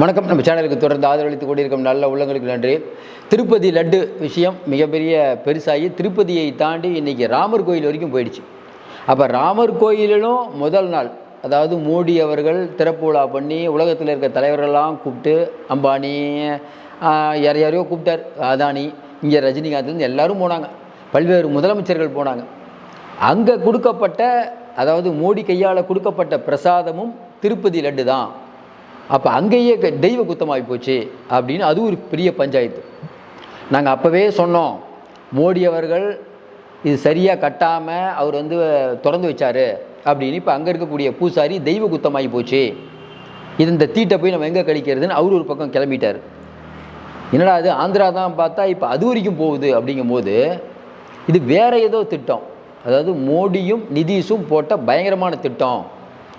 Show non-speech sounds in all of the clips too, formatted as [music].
வணக்கம். நம்ம சேனலுக்கு தொடர்ந்து ஆதரவளித்து கொண்டிருக்கும் நல்ல உள்ளங்களுக்கு நன்றி. திருப்பதி லட்டு விஷயம் மிகப்பெரிய பெருசாகி திருப்பதியை தாண்டி இன்றைக்கி ராமர் கோயில் வரைக்கும் போயிடுச்சு. அப்போ ராமர் கோயிலிலும் முதல் நாள் அதாவது மோடி அவர்கள் திறப்பு விழா பண்ணி உலகத்தில் இருக்க தலைவர்கள்லாம் கூப்பிட்டு அம்பானி யார் யாரையோ கூப்பிட்டார். அதானி இங்கே ரஜினிகாந்த்லேருந்து எல்லாரும் போனாங்க. பல்வேறு முதலமைச்சர்கள் போனாங்க. அங்கே கொடுக்கப்பட்ட அதாவது மோடி கையால் கொடுக்கப்பட்ட பிரசாதமும் திருப்பதி லட்டு தான். அப்போ அங்கேயே க- தெய்வ குத்தமாகி போச்சு அப்படின்னு அது ஒரு பெரிய பஞ்சாயத்து. நாங்கள் அப்போவே சொன்னோம் மோடி அவர்கள் இது சரியாக கட்டாமல் அவர் வந்து திறந்து வச்சார் அப்படின்னு. இப்போ அங்கே இருக்கக்கூடிய பூசாரி தெய்வ குத்தமாகி போச்சு. இது இந்த தீட்டை போய் நம்ம எங்கே கழிக்கிறதுன்னு அவர் ஒரு பக்கம் கிளம்பிட்டார். என்னடா அது ஆந்திரா தான் பார்த்தா இப்போ அது வரைக்கும் போகுது அப்படிங்கும்போது இது வேற ஏதோ திட்டம். அதாவது மோடியும் நிதிஷும் போட்ட பயங்கரமான திட்டம்.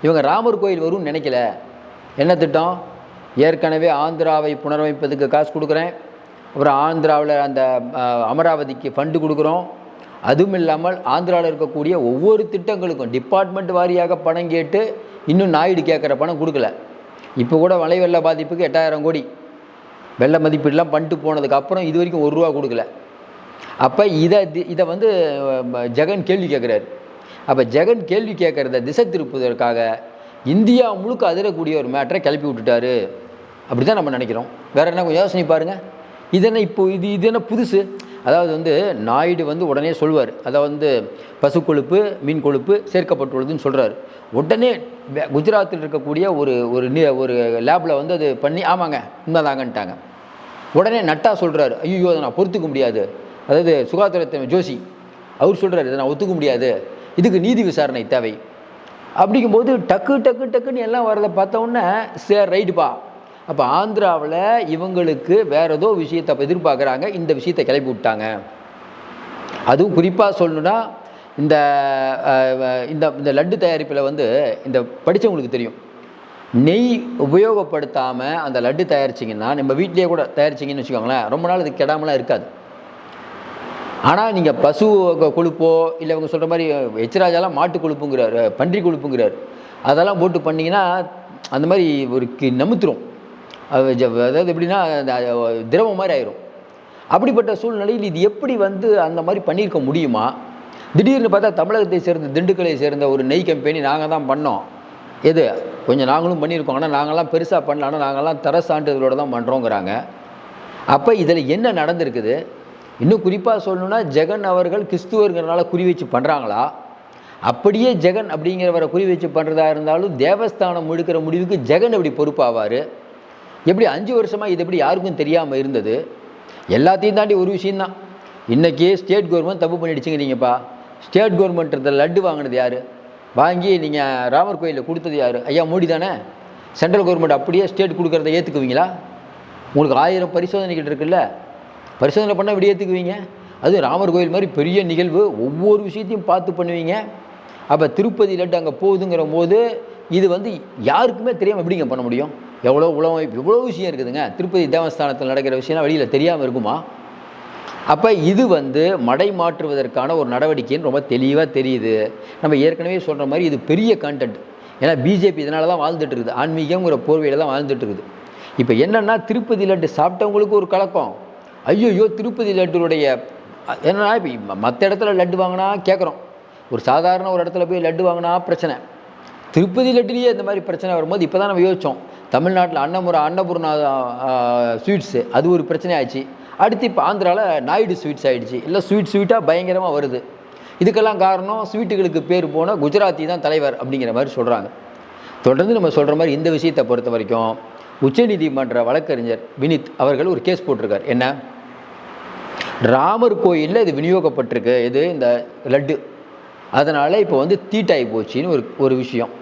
இவங்க ராமர் கோயில் வரும்னு நினைக்கல. என்ன திட்டம்? ஏற்கனவே ஆந்திராவை புனரமைப்பதுக்கு காசு கொடுக்குறேன். அப்புறம் ஆந்திராவில் அந்த அமராவதிக்கு ஃபண்டு கொடுக்குறோம். அதுவும் இல்லாமல் ஆந்திராவில் இருக்கக்கூடிய ஒவ்வொரு திட்டங்களுக்கும் டிபார்ட்மெண்ட் வாரியாக பணம் கேட்டு இன்னும் நாயுடு கேட்குற பணம் கொடுக்கல. இப்போ கூட மழை வெள்ள பாதிப்புக்கு எட்டாயிரம் கோடி. வெள்ள மதிப்பீடுலாம் பண்ணிட்டு போனதுக்கு அப்புறம் இது வரைக்கும் ஒரு ரூபா கொடுக்கல. அப்போ இதை இதை வந்து ஜெகன் கேள்வி கேட்குறாரு அப்போ ஜெகன் கேள்வி கேட்குறத திசை திருப்புவதற்காக இந்தியா முழுக்க அதிரக்கூடிய ஒரு மேட்டரை கிளப்பி விட்டுட்டாரு. அப்படி தான் நம்ம நினைக்கிறோம். வேறு என்ன கொஞ்சம் யோசனை பாருங்கள் இது என்ன இப்போ இது இது என்ன புதுசு? அதாவது வந்து நாயுடு வந்து உடனே சொல்வார். அதாவது வந்து பசு கொழுப்பு மீன் கொழுப்பு சேர்க்கப்பட்டுள்ளதுன்னு சொல்கிறார் உடனே குஜராத்தில் இருக்கக்கூடிய ஒரு ஒரு ஒரு லேபில் வந்து அது பண்ணி ஆமாங்க உண்மைதாங்கன்ட்டாங்க. உடனே நட்டா சொல்கிறாரு ஐயோ அதை நான் பொறுத்துக்க முடியாது. அதாவது சுகாதாரத்தை ஜோஷி அவர் சொல்கிறார் இதை நான் ஒத்துக்க முடியாது. இதுக்கு நீதி விசாரணை தேவை. அப்படிங்கும்போது டக்கு டக்கு டக்குன்னு எல்லாம் வரதை பார்த்தோன்னே உடனே சரி ரைட்டுப்பா. அப்போ ஆந்திராவில் இவங்களுக்கு வேறு ஏதோ விஷயத்தை எதிர்பார்க்குறாங்க. இந்த விஷயத்தை கிளப்பி விட்டாங்க. அதுவும் குறிப்பாக சொல்லணுன்னா இந்த இந்த இந்த லட்டு தயாரிப்பில் வந்து இந்த படித்தவங்களுக்கு தெரியும். நெய் உபயோகப்படுத்தாமல் அந்த லட்டு தயாரிச்சிங்கன்னா நம்ம வீட்லேயே கூட தயாரிச்சிங்கன்னு வச்சுக்கோங்களேன் ரொம்ப நாள் அது கெடாமலாம் இருக்காது. ஆனால் நீங்கள் பசு கொழுப்போ இல்லை இவங்க சொல்கிற மாதிரி எச்சராஜாலாம் மாட்டு கொழுப்புங்கிறார் பன்றி கொழுப்புங்கிறார். அதெல்லாம் போட்டு பண்ணிங்கன்னா அந்த மாதிரி ஒரு கி- நமுத்துரும். அது அதாவது எப்படின்னா அந்த திரவம் மாதிரி ஆயிரும். அப்படிப்பட்ட சூழ்நிலையில் இது எப்படி வந்து அந்த மாதிரி பண்ணியிருக்க முடியுமா? திடீர்னு பார்த்தா தமிழகத்தை சேர்ந்த திண்டுக்கலை சேர்ந்த ஒரு நெய் கம்பெனி நாங்கள் தான் பண்ணோம். எது? கொஞ்சம் நாங்களும் பண்ணியிருக்கோம். ஆனால் நாங்களாம் பெருசாக பண்ணல. ஆனால் நாங்கள்லாம் தர சான்றிதழோட தான் பண்ணுறோங்கிறாங்க அப்போ இதில் என்ன நடந்திருக்குது? இன்னும் குறிப்பாக சொல்லணும்னா ஜெகன் அவர்கள் கிறிஸ்துவருங்கிறனால குறி வச்சு பண்ணுறாங்களா அப்படியே ஜெகன் அப்படிங்கிறவரை குறி வச்சு பண்ணுறதா இருந்தாலும் தேவஸ்தானம் முழுக்கிற முடிவுக்கு ஜெகன் எப்படி பொறுப்பாவார்? எப்படி அஞ்சு வருஷமாக இது எப்படி யாருக்கும் தெரியாமல் இருந்தது? எல்லாத்தையும் தாண்டி ஒரு விஷயந்தான் இன்றைக்கி ஸ்டேட் கவர்மெண்ட் தப்பு பண்ணிடுச்சுங்கிறீங்கப்பா ஸ்டேட் கவர்மெண்ட்டில் லட்டு வாங்கினது யார்? வாங்கி நீங்கள் ராமர் கோயிலில் கொடுத்தது யார்? ஐயா மோடி தானே? சென்ட்ரல் கவர்மெண்ட் அப்படியே ஸ்டேட் கொடுக்குறத ஏற்றுக்குவீங்களா உங்களுக்கு ஆயிரம் பரிசோதனைகள் இருக்குல்ல? பரிசோதனை பண்ணால் விடியத்துக்குவீங்க அது ராமர் கோயில் மாதிரி பெரிய நிகழ்வு. ஒவ்வொரு விஷயத்தையும் பார்த்து பண்ணுவீங்க. அப்போ திருப்பதி லட்டு அங்கே போகுதுங்கிற போது இது வந்து யாருக்குமே தெரியாமல் எப்படிங்க பண்ண முடியும்? எவ்வளோ உலகம் எவ்வளோ விஷயம் இருக்குதுங்க. திருப்பதி தேவஸ்தானத்தில் நடக்கிற விஷயம்லாம் வெளியில் தெரியாமல் இருக்குமா? அப்போ இது வந்து மடை மாற்றுவதற்கான ஒரு நடவடிக்கைன்னு ரொம்ப தெளிவாக தெரியுது. நம்ம ஏற்கனவே சொல்கிற மாதிரி இது பெரிய கான்டென்ட் ஏன்னா பிஜேபி இதனால தான் வாழ்ந்துட்டு இருக்குது ஆன்மீகங்கிற போர்வையில் தான் வாழ்ந்துட்டு இருக்குது இப்போ என்னென்னா திருப்பதி லட்டு சாப்பிட்டவங்களுக்கு ஒரு கலக்கம். ஐயோ திருப்பதி லட்டுனுடைய என்னன்னா இப்போ மற்ற இடத்துல லட்டு வாங்கினா கேட்குறோம் ஒரு சாதாரண ஒரு இடத்துல போய் லட்டு வாங்கினா பிரச்சனை. திருப்பதி லட்டுலேயே இந்த மாதிரி பிரச்சனை வரும்போது இப்போ தான் நம்ம யோசித்தோம் தமிழ்நாட்டில் அன்னமுறை அன்னபூர்ணா ஸ்வீட்ஸு அது ஒரு பிரச்சனை ஆச்சு அடுத்து இப்போ ஆந்திராவில் நாயுடு ஸ்வீட்ஸ் ஆகிடுச்சு இல்லை ஸ்வீட் ஸ்வீட்டாக பயங்கரமாக வருது. இதுக்கெல்லாம் காரணம் ஸ்வீட்டுகளுக்கு பேர் போன குஜராத்தி தான் தலைவர் அப்படிங்கிற மாதிரி சொல்கிறாங்க தொடர்ந்து நம்ம சொல்கிற மாதிரி இந்த விஷயத்தை பொறுத்த வரைக்கும் உச்சநீதிமன்ற வழக்கறிஞர் வினித் அவர்கள் ஒரு கேஸ் போட்டிருக்கார். என்ன? ராமர் கோயிலில் இது விநியோகப்பட்டிருக்கு. இது இந்த லட்டு. அதனால் இப்போ வந்து தீட்டாகி போச்சுன்னு ஒரு ஒரு விஷயம்.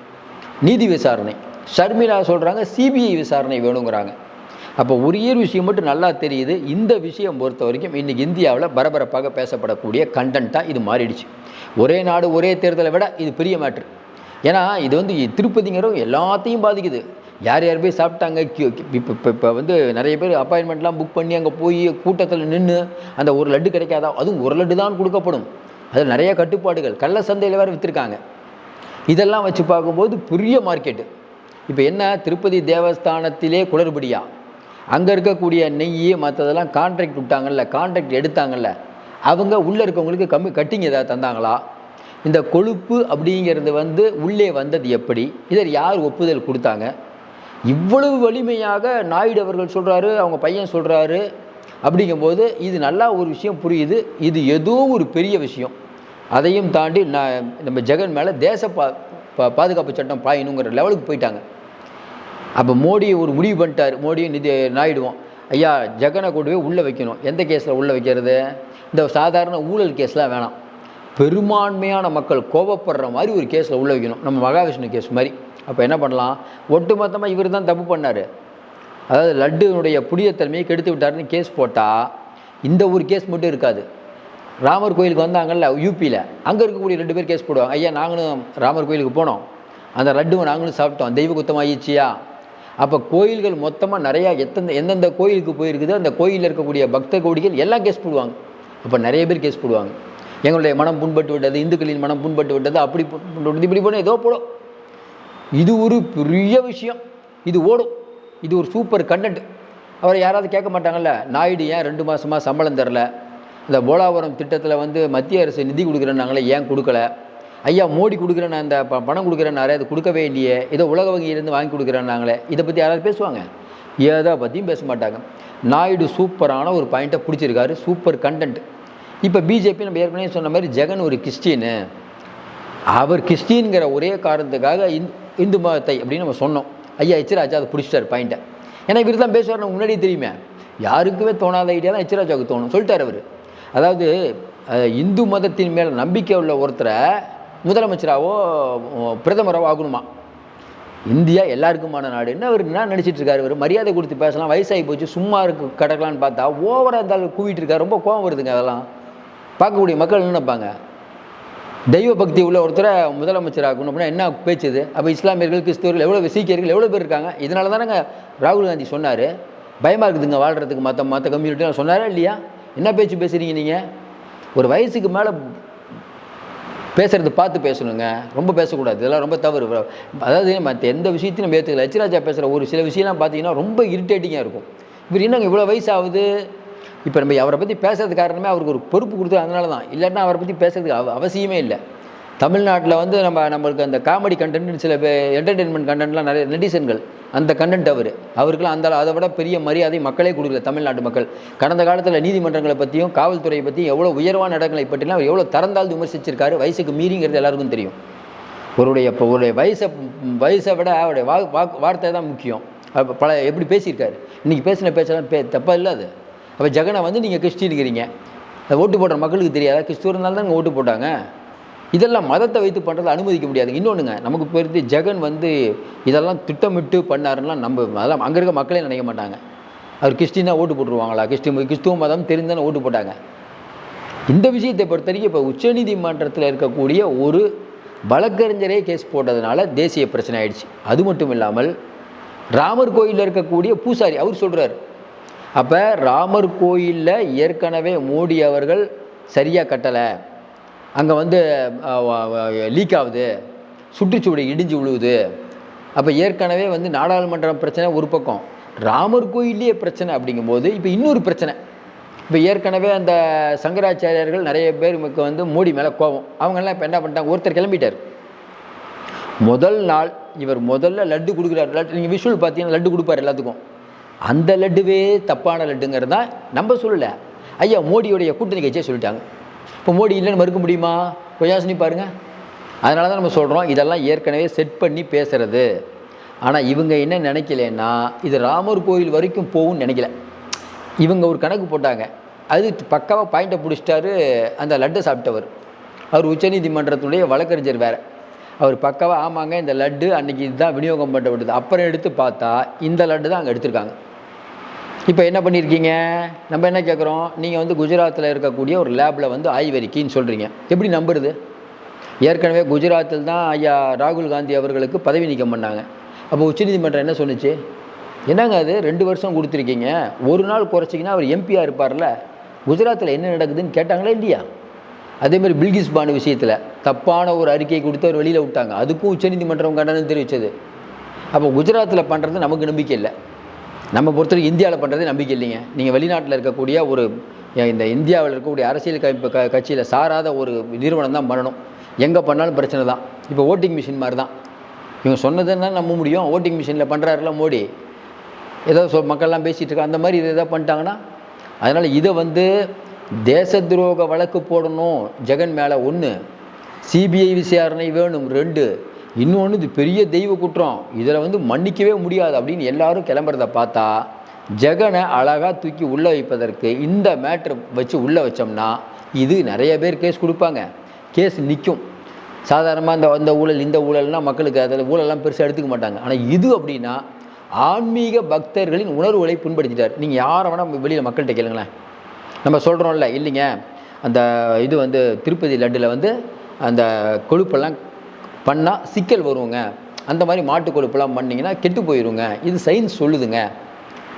நீதி விசாரணை. ஷர்மிளா சொல்கிறாங்க சிபிஐ விசாரணை வேணுங்கிறாங்க. அப்போ உரிய விஷயம் மட்டும் நல்லா தெரியுது. இந்த விஷயம் பொறுத்த வரைக்கும் இன்றைக்கி இந்தியாவில் பரபரப்பாக பேசப்படக்கூடிய கண்டென்ட்டாக இது மாறிடுச்சு. ஒரே நாடு ஒரே தேர்தலை விட இது பெரிய மேட்ரு ஏன்னா இது வந்து திருப்பதிங்கிறவங்க எல்லாத்தையும் பாதிக்குது. யார் யார் போய் சாப்பிட்டாங்க? இப்போ இப்போ இப்போ வந்து நிறைய பேர் அப்பாயின்மெண்ட்லாம் புக் பண்ணி அங்கே போய் கூட்டத்தில் நின்று அந்த ஒரு லட்டு கிடைக்காதா? அதுவும் ஒரு லட்டு தான் கொடுக்கப்படும். அதில் நிறைய கட்டுப்பாடுகள். கள்ள சந்தையில் வேறு விற்றுருக்காங்க இதெல்லாம் வச்சு பார்க்கும்போது பெரிய மார்க்கெட்டு இப்போ என்ன? திருப்பதி தேவஸ்தானத்திலே குளறுபடியா? அங்கே இருக்கக்கூடிய நெய் மற்றதெல்லாம் கான்ட்ராக்ட் விட்டாங்கல்ல கான்ட்ராக்ட் எடுத்தாங்கல்ல. அவங்க உள்ளே இருக்கவங்களுக்கு கம்மி கட்டிங் ஏதாவது தந்தாங்களா? இந்த கொழுப்பு அப்படிங்கிறது வந்து உள்ளே வந்தது எப்படி? இதில் யார் ஒப்புதல் கொடுத்தாங்க? இவ்வளவு வலிமையாக நாயுடு அவர்கள் சொல்கிறாரு அவங்க பையன் சொல்கிறாரு அப்படிங்கும்போது இது நல்லா ஒரு விஷயம் புரியுது. இது ஏதோ ஒரு பெரிய விஷயம். அதையும் தாண்டி நான் நம்ம ஜெகன் மேலே தேச பா பா- பாதுகாப்பு சட்டம் பாயணுங்கிற லெவலுக்கு போயிட்டாங்க. அப்போ மோடியை ஒரு முடிவு பண்ணிட்டார். மோடியும் நிதி நாயுடுவோம். ஐயா ஜெகனை கொண்டு போய் உள்ளே வைக்கணும். எந்த கேஸில் உள்ளே வைக்கிறது? இந்த சாதாரண ஊழல் கேஸ்லாம் வேணாம். பெரும்பான்மையான மக்கள் கோபப்படுற மாதிரி ஒரு கேஸில் உள்ளே வைக்கணும். நம்ம மகாவிஷ்ணு கேஸ் மாதிரி. அப்போ என்ன பண்ணலாம்? ஒட்டுமொத்தமாக இவர் தான் தப்பு பண்ணார். அதாவது லட்டுனுடைய புனிதத்தன்மையை கெடுத்து விட்டாருன்னு கேஸ் போட்டால் இந்த ஒரு கேஸ் மட்டும் இருக்காது. ராமர் கோயிலுக்கு வந்தாங்கல்ல யூபியில் அங்கே இருக்கக்கூடிய ரெண்டு பேர் கேஸ் போடுவாங்க. ஐயா நாங்களும் ராமர் கோயிலுக்கு போனோம். அந்த லட்டுவை நாங்களும் சாப்பிட்டோம். தெய்வ குத்தமாயிடுச்சியா அப்போ கோயில்கள் மொத்தமாக நிறையா எத்தனை எந்தெந்த கோயிலுக்கு போயிருக்குதோ அந்த கோயிலில் இருக்கக்கூடிய பக்த கோடிகள் எல்லாம் கேஸ் போடுவாங்க. அப்போ நிறைய பேர் கேஸ் போடுவாங்க. எங்களுடைய மனம் புண்பட்டு விட்டது இந்துக்களின் மனம் புண்பட்டு விட்டது அப்படி புண்பட்டு விட்டது, இப்படி போனால் ஏதோ போடும். இது ஒரு பெரிய விஷயம். இது ஓடும். இது ஒரு சூப்பர் கண்டென்ட் அவரை யாராவது கேட்க மாட்டாங்கல்ல நாயுடு ஏன் ரெண்டு மாதமாக சம்பளம் தரல? இந்த போலாவரம் திட்டத்தில் வந்து மத்திய அரசு நிதி கொடுக்குறேன்னாங்களே ஏன் கொடுக்கல? ஐயா மோடி கொடுக்குறேன் அந்த ப- பணம் கொடுக்குறேன் அது கொடுக்கவே இல்லையே. ஏதோ உலக வங்கியிலேருந்து வாங்கி கொடுக்குறேன்னாங்களே. இதை பற்றி யாராவது பேசுவாங்க? ஏதோ பற்றியும் பேச மாட்டாங்க. நாயுடு சூப்பரான ஒரு பாயிண்ட்டை பிடிச்சிருக்காரு சூப்பர் கண்டென்ட் இப்போ பிஜேபி நம்ம ஏற்கனவே சொன்ன மாதிரி ஜெகன் ஒரு கிறிஸ்டின்னு. அவர் கிறிஸ்டின்ங்கிற ஒரே காரணத்துக்காக இந் இந்து மதத்தை அப்படின்னு நம்ம சொன்னோம். ஐயா எச்ராஜா அதை பிடிச்சிட்டார் பாயிண்ட்டை. ஏன்னா இவர் தான் பேசுவார் நம்ம முன்னாடியே தெரியுமே. யாருக்குமே தோணாத ஐடியா தான் எச்ராஜாவுக்கு தோணும். சொல்லிட்டார் அவர். அதாவது இந்து மதத்தின் மேல் நம்பிக்கை உள்ள ஒருத்தரை முதலமைச்சராவோ பிரதமராகவோ ஆகணுமா? இந்தியா எல்லாருக்குமான நாடு. அவர் என்ன நினச்சிட்டு இருக்காரு இவர்? மரியாதை கொடுத்து பேசலாம் வயசாகி போச்சு சும்மா இருக்கு கிடக்கலான்னு பார்த்தா ஓவராக இருந்தாலும் கூவிட்டு இருக்காரு. ரொம்ப கோவம் வருதுங்க அதெல்லாம். பார்க்கக்கூடிய மக்கள் என்ன நினைப்பாங்க? தெய்வ பக்தி உள்ள ஒருத்தரை முதலமைச்சராகணும் அப்படின்னா என்ன பேச்சுது அப்போ இஸ்லாமியர்கள் கிறிஸ்தவர்கள் எவ்வளோ சீக்கியர்கள் எவ்வளோ பேர் இருக்காங்க? இதனால தானேங்க ராகுல் காந்தி சொன்னார். பயமாக இருக்குதுங்க வாழ்கிறதுக்கு மற்ற மற்ற கம்யூனிட்டி சொன்னாரா இல்லையா? என்ன பேச்சு பேசுகிறீங்க நீங்கள் ஒரு வயசுக்கு மேலே பேசுறது பார்த்து பேசணுங்க. ரொம்ப பேசக்கூடாது. இதெல்லாம் ரொம்ப தவறு. அதாவது மற்ற எந்த விஷயத்தையும் நம்ம ஏற்றுக்கல எச்ராஜா பேசுகிற ஒரு சில விஷயம்லாம் பார்த்தீங்கன்னா ரொம்ப இரிட்டேட்டிங்காக இருக்கும். இவர் என்னங்க இவ்வளோ வயசு ஆகுது இப்போ நம்ம அவரை பற்றி பேசுறது காரணமே அவருக்கு ஒரு பொறுப்பு கொடுத்தது அதனால தான் இல்லைன்னா அவரை பற்றி பேசுறதுக்கு அவ அவசியமே இல்லை. தமிழ்நாட்டில் வந்து நம்ம நம்மளுக்கு அந்த காமெடி கண்டென்ட் சில என்டர்டெயின்மெண்ட் கண்டென்ட்லாம் நிறைய நெட்டிசன்கள். அந்த கண்டென்ட் அவர். அவருக்கெல்லாம் அந்த அதை விட பெரிய மரியாதை மக்களே கொடுக்கல தமிழ்நாட்டு மக்கள். கடந்த காலத்தில் நீதிமன்றங்களை பற்றியும் காவல்துறையை பற்றியும் எவ்வளோ உயர்வான இடங்களை பற்றிலாம் அவர் எவ்வளோ திறந்தால் விமர்சிச்சிருக்காரு வயசுக்கு மீறிங்கிறது எல்லாருக்கும் தெரியும். அவருடைய இப்போ அவருடைய வயசை வயசை விட அவருடைய வா வார்த்தை தான் முக்கியம். பல எப்படி பேசியிருக்காரு? இன்றைக்கி பேசின பேச்செல்லாம் பே தப்பாக இல்லை அது? அப்போ ஜெகனை வந்து நீங்கள் கிறிஸ்டின்ங்கிறீங்க அது ஓட்டு போடுற மக்களுக்கு தெரியாதா? கிறிஸ்துவர்னால தான் ஓட்டு போட்டாங்க. இதெல்லாம் மதத்தை வைத்து பண்ணுறதை அனுமதிக்க முடியாது. இன்னொன்றுங்க நமக்கு பொறுத்து ஜெகன் வந்து இதெல்லாம் திட்டமிட்டு பண்ணாருன்னா நம்ம அதெல்லாம் அங்கே இருக்க மக்களே நினைக்க மாட்டாங்க. அவர் கிறிஸ்டினா ஓட்டு போட்டுருவாங்களா? கிறிஸ்டின் கிறிஸ்துவ மதம் தெரிந்தானே ஓட்டு போட்டாங்க. இந்த விஷயத்தை பொறுத்த வரைக்கும் இப்போ உச்சநீதிமன்றத்தில் இருக்கக்கூடிய ஒரு வழக்கறிஞரே கேஸ் போட்டதுனால தேசிய பிரச்சனை ஆயிடுச்சு. அது மட்டும் இல்லாமல் ராமர் கோயிலில் இருக்கக்கூடிய பூசாரி அவர் சொல்கிறார் அப்போ ராமர் கோயிலில் ஏற்கனவே மோடி அவர்கள் சரியாக கட்டலை. அங்கே வந்து லீக் ஆகுது சுற்றுச்சூழல் இடிஞ்சு விழுவுது. அப்போ ஏற்கனவே வந்து நாடாளுமன்றம் பிரச்சனை ஒரு பக்கம். ராமர் கோயிலே பிரச்சனை அப்படிங்கும்போது இப்போ இன்னொரு பிரச்சனை. இப்போ ஏற்கனவே அந்த சங்கராச்சாரியர்கள் நிறைய பேருக்கு வந்து மோடி மேலே கோபம். அவங்கெல்லாம் இப்போ என்ன பண்ணிட்டாங்க? ஒருத்தர் கிளம்பிட்டார். முதல் நாள் இவர் முதல்ல லட்டு கொடுக்குறாரு. லட்டு நீங்கள் விஷுவல் பார்த்தீங்கன்னா லட்டு கொடுப்பார் எல்லாத்துக்கும். அந்த லட்டுவே தப்பான லட்டுங்கிறது தான் நம்ம சொல்லலை. ஐயா மோடியுடைய கூட்டணி கட்சியை சொல்லிட்டாங்க. இப்போ மோடி இல்லைன்னு மறுக்க முடியுமா? கொஞ்சம் பாருங்கள் பாருங்க. அதனால தான் நம்ம சொல்கிறோம் இதெல்லாம் ஏற்கனவே செட் பண்ணி பேசுறது. ஆனால் இவங்க என்ன நினைக்கலன்னா இது ராமர் கோயில் வரைக்கும் போகும்னு நினைக்கல. இவங்க ஒரு கணக்கு போட்டாங்க. அது பக்காவாக பாயிண்ட்டை பிடிச்சிட்டாரு அந்த லட்டை சாப்பிட்டவர். அவர் உச்சநீதிமன்றத்துடைய வழக்கறிஞர் வேறு. அவர் பக்காவாக ஆமாங்க இந்த லட்டு அன்னைக்கு இதுதான் விநியோகம் பண்ணப்பட்டது. அப்புறம் எடுத்து பார்த்தா இந்த லட்டு தான் அங்கே எடுத்திருக்காங்க. இப்போ என்ன பண்ணியிருக்கீங்க? நம்ம என்ன கேட்குறோம்? நீங்கள் வந்து குஜராத்தில் இருக்கக்கூடிய ஒரு லேபில் வந்து ஆய்வறிக்கைன்னு சொல்கிறீங்க எப்படி நம்புறது? ஏற்கனவே குஜராத்தில் தான் ஐயா ராகுல் காந்தி அவர்களுக்கு பதவி நீக்கம் பண்ணாங்க. அப்போ உச்சநீதிமன்றம் என்ன சொன்னிச்சு? என்னங்க அது? ரெண்டு வருஷம் கொடுத்துருக்கீங்க. ஒரு நாள் குறைச்சிங்கன்னா அவர் எம்பியாக இருப்பார்ல? குஜராத்தில் என்ன நடக்குதுன்னு கேட்டாங்களா இல்லையா? அதேமாதிரி பில்கிஸ் பானு விஷயத்தில் தப்பான ஒரு அறிக்கை கொடுத்து அவர் வெளியில் விட்டாங்க. அதுக்கும் உச்சநீதிமன்றம் கண்டனம் தெரிவித்தது அப்போ குஜராத்தில் பண்ணுறது நமக்கு நம்பிக்கை இல்லை. நம்ம பொறுத்தவரைக்கும் இந்தியாவில் பண்ணுறது நம்பிக்கை இல்லைங்க. நீங்கள் வெளிநாட்டில் இருக்கக்கூடிய ஒரு இந்த இந்தியாவில் இருக்கக்கூடிய அரசியல் க க கட்சியில் சாராத ஒரு நிறுவனம் தான் பண்ணணும். எங்கே பண்ணாலும் பிரச்சனை தான். இப்போ ஓட்டிங் மிஷின் மாதிரி தான் இவங்க சொன்னதுன்னா நம்ப முடியும்? ஓட்டிங் மிஷினில் பண்ணுறாருல மோடி. ஏதோ சொ மக்கள்லாம் பேசிகிட்டு இருக்கா அந்த மாதிரி இதை எதாவது பண்ணிட்டாங்கன்னா அதனால் இதை வந்து தேச துரோக வழக்கு போடணும். ஜெகன் மேலே ஒன்று சிபிஐ விசாரணை வேணும் ரெண்டு. இன்னொன்று இது பெரிய தெய்வ குற்றம். இதில் வந்து மன்னிக்கவே முடியாது அப்படின்னு எல்லாரும் கிளம்புறத பார்த்தா ஜெகனை அழகாக தூக்கி உள்ளே வைப்பதற்கு இந்த மேட்ரு வச்சு உள்ளே வச்சோம்னா இது நிறைய பேர் கேஸ் கொடுப்பாங்க. கேஸ் நிற்கும் சாதாரணமாக இந்த அந்த ஊழல் இந்த ஊழல்னால் மக்களுக்கு அதில் ஊழல்லாம் பெருசாக எடுத்துக்க மாட்டாங்க. ஆனால் இது அப்படின்னா ஆன்மீக பக்தர்களின் உணர்வுகளை புண்படுத்திட்டார். நீங்கள் யாரை வேணால் வெளியில் மக்கள்கிட்ட கேளுங்களேன். நம்ம சொல்கிறோம்ல இல்லைங்க. அந்த இது வந்து திருப்பதி லட்டில் வந்து அந்த கொழுப்பெல்லாம் பண்ணால் சிக்கல் வருவோங்க அந்த மாதிரி மாட்டு கொழுப்பெல்லாம் பண்ணிங்கன்னா கெட்டு போயிடுங்க இது சயின்ஸ் சொல்லுதுங்க.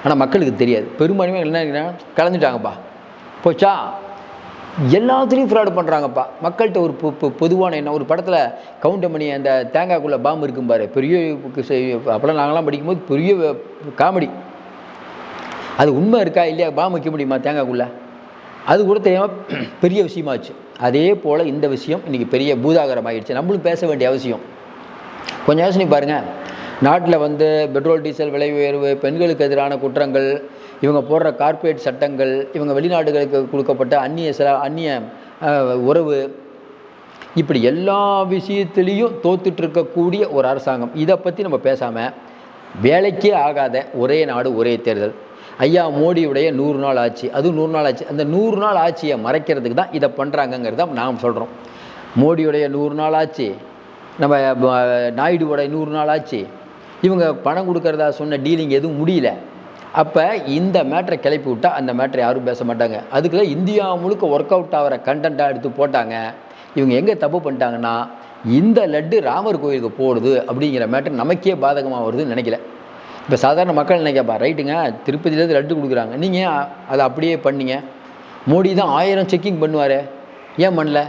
ஆனால் மக்களுக்கு தெரியாது. பெரும்பான்மையாக என்ன கலந்துட்டாங்கப்பா. போச்சா? எல்லாத்துலேயும் ஃப்ராடு பண்ணுறாங்கப்பா மக்கள்கிட்ட ஒரு பொதுவான என்ன? ஒரு படத்தில் கவுண்டமணி அந்த தேங்காய்க்குள்ளே பாம்பு இருக்கும் பாரு. பெரிய அப்போலாம் நாங்களாம் படிக்கும்போது பெரிய காமெடி. அது உண்மை இருக்கா? இல்லையா? பாம்பு வைக்க முடியுமா தேங்காய்க்குள்ளே? அது கூட தெரியாமல் [clears throat] பெரிய விஷயமாச்சு. அதே போல் இந்த விஷயம் இன்றைக்கி பெரிய பூதாகரம் ஆகிடுச்சு நம்மளும் பேச வேண்டிய அவசியம். கொஞ்சம் யோசனை பாருங்கள் நாட்டில் வந்து பெட்ரோல் டீசல் விலை உயர்வு பெண்களுக்கு எதிரான குற்றங்கள் இவங்க போடுற கார்ப்பரேட் சட்டங்கள் இவங்க வெளிநாடுகளுக்கு கொடுக்கப்பட்ட அந்நிய சில அந்நிய உறவு இப்படி எல்லா விஷயத்துலேயும் தோத்துட்டு இருக்கக்கூடிய ஒரு அரசாங்கம். இதை பற்றி நம்ம பேசாமல் வேலைக்கே ஆகாத ஒரே நாடு ஒரே தேர்தல். ஐயா மோடியுடைய நூறு நாள் ஆட்சி. அதுவும் நூறு நாள் ஆட்சி. அந்த நூறு நாள் ஆட்சியை மறைக்கிறதுக்கு தான் இதை பண்ணுறாங்கங்கிறத நாம் சொல்கிறோம் மோடியுடைய நூறு நாள் ஆட்சி நம்ம நாயுடுவோட நூறு நாள் ஆட்சி இவங்க பணம் கொடுக்குறதா சொன்ன டீலிங் எதுவும் முடியல. அப்போ இந்த மேட்ரை கிளப்பி விட்டால் அந்த மேட்ரை யாரும் பேச மாட்டாங்க. அதுக்குள்ள இந்தியா முழுக்க ஒர்க் அவுட் ஆகிற கண்டென்ட்டாக எடுத்து போட்டாங்க. இவங்க எங்கே தப்பு பண்ணிட்டாங்கன்னா இந்த லட்டு ராமர் கோயிலுக்கு போடுது அப்படிங்கிற மேட்ரு நமக்கே பாதகமாக வருதுன்னு நினைக்கல. இப்போ சாதாரண மக்கள் நினைக்கப்பா ரைட்டுங்க திருப்பதியிலேருந்து லட்டு கொடுக்குறாங்க. நீங்கள் அதை அப்படியே பண்ணீங்க? மோடி தான் ஆயிரம் செக்கிங் பண்ணுவார். ஏன் பண்ணல?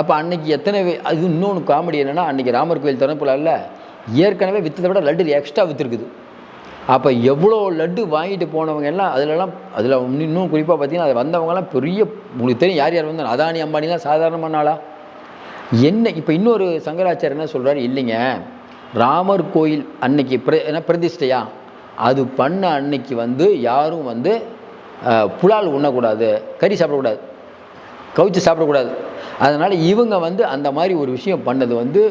அப்போ அன்னைக்கு எத்தனை அது இன்னொன்று காமெடி என்னென்னா அன்றைக்கி ராமர் கோயில் திறப்புல ஏற்கனவே விற்றதை விட லட்டு எக்ஸ்ட்ரா விற்றுருக்குது அப்போ எவ்வளோ லட்டு வாங்கிட்டு போனவங்க எல்லாம் அதிலலாம் அதில் இன்னும் குறிப்பாக பார்த்தீங்கன்னா அது வந்தவங்கலாம் பெரிய உங்களுக்கு தெரியும் யார் யார் வந்தாங்க. அதானி அம்பானிலாம் சாதாரணமான ஆளா? என்ன இப்போ இன்னொரு சங்கராச்சாரியர் என்ன சொல்கிறாரு இல்லைங்க. ராமர் கோயில் அன்னைக்கு பிர என்ன பிரதிஷ்டையா? அது பண்ண அன்னைக்கு வந்து யாரும் வந்து புலால் உண்ணக்கூடாது கறி சாப்பிடக்கூடாது கவிச்சு சாப்பிடக்கூடாது. அதனால் இவங்க வந்து அந்த மாதிரி ஒரு விஷயம் பண்ணது வந்து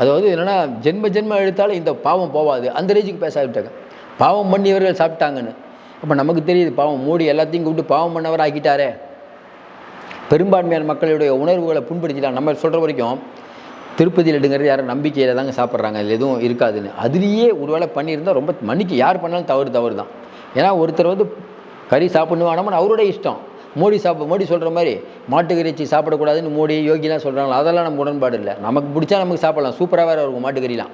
அதாவது என்னென்னா ஜென்ம ஜென்ம எழுத்தாலும் இந்த பாவம் போவாது. அந்த ரேஜுக்கு பேச ஆகிட்டாங்க பாவம் பண்ணியவர்கள் சாப்பிட்டாங்கன்னு. அப்போ நமக்கு தெரியுது பாவம் மோடி எல்லாத்தையும் கூப்பிட்டு பாவம் பண்ணவர் ஆக்கிட்டாரே பெரும்பான்மையான மக்களுடைய உணர்வுகளை புண்படுத்திட்டாங்க. நம்ம சொல்கிற வரைக்கும் திருப்பதியில் எடுங்கிறது யாரும் நம்பிக்கையில் தாங்க சாப்பிட்றாங்க. அதில் எதுவும் இருக்காதுன்னு. அதுலேயே ஒரு வேளை பண்ணியிருந்தால் ரொம்ப மன்னிக்கு யார் பண்ணாலும் தவறு தவறு தான். ஏன்னா ஒருத்தர் வந்து கறி சாப்பிடணும் அவரோட இஷ்டம். மோடி சாப்பிட மோடி சொல்கிற மாதிரி மாட்டு இறைச்சி சாப்பிடக்கூடாதுன்னு மோடி யோகிலாம் சொல்கிறாங்களா அதெல்லாம் நம்ம உடன்பாடு இல்லை. நமக்கு பிடிச்சா நமக்கு சாப்பிடலாம். சூப்பராக வேறு இருக்கும் மாட்டுக்கறிலாம்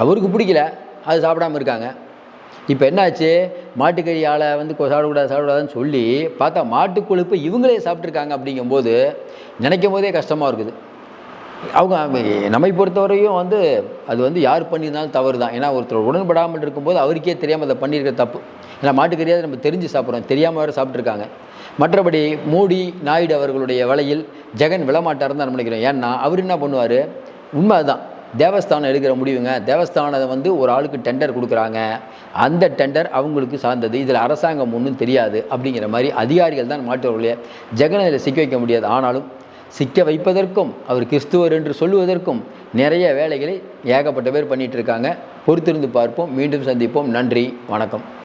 அவருக்கு பிடிக்கல. அது சாப்பிடாமல் இருக்காங்க. இப்போ என்னாச்சு? மாட்டுக்கறி ஆளை வந்து சாப்பிடக்கூடாது சாப்பிடக்கூடாதுன்னு சொல்லி பார்த்தா மாட்டு கொழுப்பு இவங்களே சாப்பிட்ருக்காங்க அப்படிங்கும்போது நினைக்கும் போதே கஷ்டமாக இருக்குது. அவங்க நம்மை பொறுத்தவரையும் வந்து அது வந்து யார் பண்ணியிருந்தாலும் தவறு தான் ஏன்னா ஒருத்தர் உடன்படாமல் இருக்கும்போது அவருக்கே தெரியாமல் அதை பண்ணியிருக்க தப்பு. ஏன்னா மாட்டுக்கறியாவது நம்ம தெரிஞ்சு சாப்பிட்றோம். தெரியாமல் வேறு சாப்பிட்ருக்காங்க மற்றபடி மோடி நாயுடு அவர்களுடைய வலையில் ஜெகன் விழமாட்டார் தான் நினைக்கிறோம். ஏன்னா அவர் என்ன பண்ணுவார்? உண்மை அதுதான் தேவஸ்தானம் எடுக்கிற முடிவுங்க. தேவஸ்தானத்தை வந்து ஒரு ஆளுக்கு டெண்டர் கொடுக்குறாங்க. அந்த டெண்டர் அவங்களுக்கு சார்ந்தது. இதில் அரசாங்கம் ஒன்றும் தெரியாது அப்படிங்கிற மாதிரி அதிகாரிகள் தான் மாற்றுவர்களே ஜெகனை இதில் சிக்க வைக்க முடியாது. ஆனாலும் சிக்க வைப்பதற்கும் அவர் கிறிஸ்துவர் என்று சொல்லுவதற்கும் நிறைய வேலைகளை ஏகப்பட்ட பேர் பண்ணிகிட்ருக்காங்க பொறுத்திருந்து பார்ப்போம். மீண்டும் சந்திப்போம். நன்றி. வணக்கம்.